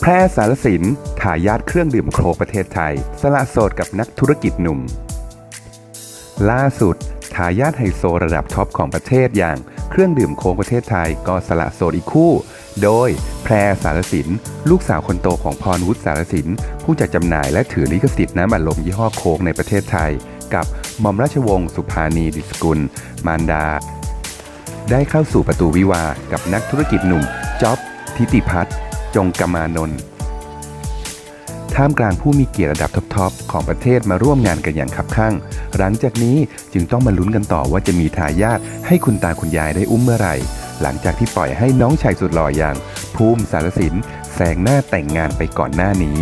แพร่สารสินทายาทเครื่องดื่มโครกประเทศไทย สละโสดกับนักธุรกิจหนุ่ม ล่าสุดทายาทไฮโซระดับท็อปของประเทศอย่างเครื่องดื่มโค้งประเทศไทยก็สละโสดอีกคู่ โดยแพรสารสิน ลูกสาวคนโตของพรวุฒิสารสิน ผู้จัดจำหน่ายและถือลิขสิทธิ์น้ำอัดลมยี่ห้อโค้กในประเทศไทย กับหม่อมราชวงศ์สุภานีดิสกุล มารดา ได้เข้าสู่ประตูวิวากับนักธุรกิจหนุ่มจ๊อบทิติพัฒน์ จงกมานนท์ท่ามกลางผู้มีเกียรติระดับท็อปๆของประเทศมาร่วมงานกันอย่างคับข้าง หลังจากนี้จึงต้องมาลุ้นกันต่อว่าจะมีทายาทให้คุณตาคุณยายได้อุ้มเมื่อไหร่ หลังจากที่ปล่อยให้น้องชายสุดหล่ออย่าง ภูมิสารสินแซงหน้าแต่งงานไปก่อนหน้านี้